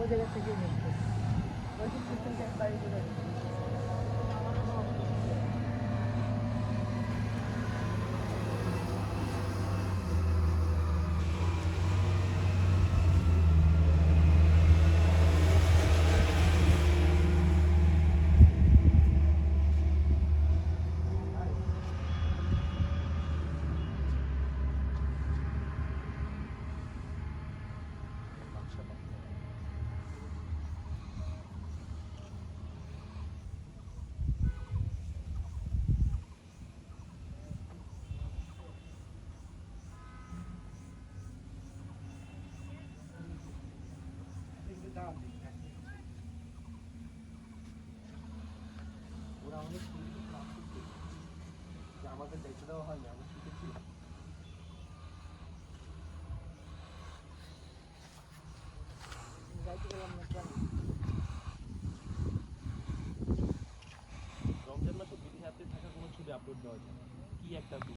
모자가 되게 예쁘 고. 어디 있으면 빨리 들어 요. Class করতে যে আমাদের দায়িত্ব দেওয়া হয়নি আমরা শিখেছি যাইতে গেলাম না কেন রমজান মাসে হাতে থাকা কোনো ছবি আপলোড দেওয়া যায়। কি একটা